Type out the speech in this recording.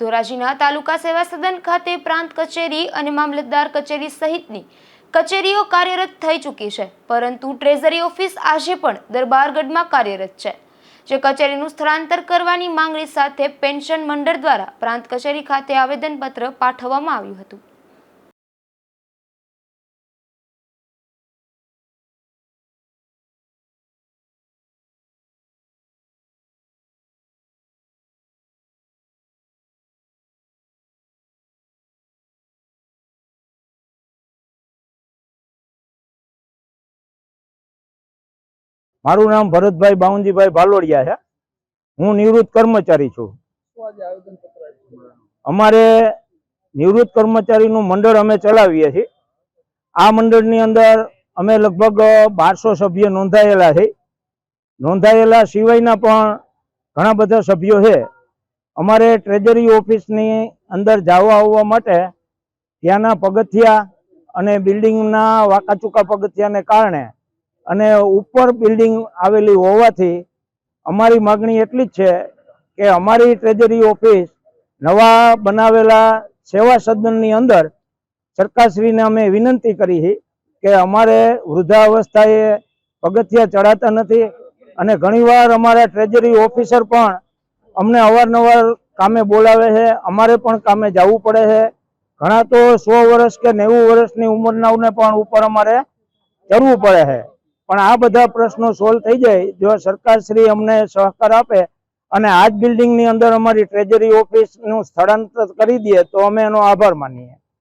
ધોરાજીના તાલુકા સેવા સદન ખાતે પ્રાંત કચેરી અને મામલતદાર કચેરી સહિતની કચેરીઓ કાર્યરત થઈ ચૂકી છે. પરંતુ ટ્રેઝરી ઓફિસ આજે પણ દરબારગઢમાં કાર્યરત છે. જે કચેરીનું સ્થળાંતર કરવાની માંગણી સાથે પેન્શન મંડળ દ્વારા પ્રાંત કચેરી ખાતે આવેદનપત્ર પાઠવવામાં આવ્યું હતું. મારું નામ ભરતભાઈ બાવનજીભાઈ ભાલોડિયા છે. હું નિવૃત્ત કર્મચારી છું. અમારે નિવૃત્ત કર્મચારીનું મંડળ અમે ચલાવીએ છીએ. આ મંડળની અંદર અમે લગભગ બારસો સભ્ય નોંધાયેલા છે. નોંધાયેલા સિવાયના પણ ઘણા બધા સભ્યો છે. અમારે ટ્રેજરી ઓફિસની અંદર જવા આવવા માટે ત્યાંના પગથિયા અને બિલ્ડિંગના વાંકાચૂકા પગથિયાને કારણે અને ઉપર બિલ્ડિંગ આવેલી હોવાથી અમારી માગણી એટલી જ છે કે અમારી ટ્રેજરી ઓફિસ નવા બનાવેલા સેવા સદનની અંદર સરકારશ્રીને અમે વિનંતી કરી છે કે અમારે વૃદ્ધાવસ્થાએ પગથિયા ચડાતા નથી અને ઘણીવાર અમારા ટ્રેજરી ઓફિસર પણ અમને અવારનવાર કામે બોલાવે છે, અમારે પણ કામે જવું પડે છે. ઘણા તો સો વર્ષ કે નેવું વર્ષની ઉંમરનાઓને પણ ઉપર અમારે ચડવું પડે છે. પણ આ બધા પ્રશ્નો સોલ્વ થઈ જાય, જો સરકારશ્રી અમને સહકાર આપે અને આ જ બિલ્ડિંગની અંદર અમારી ટ્રેજરી ઓફિસનું સ્થળાંતર કરી દે, તો અમે એનો આભાર માનીએ.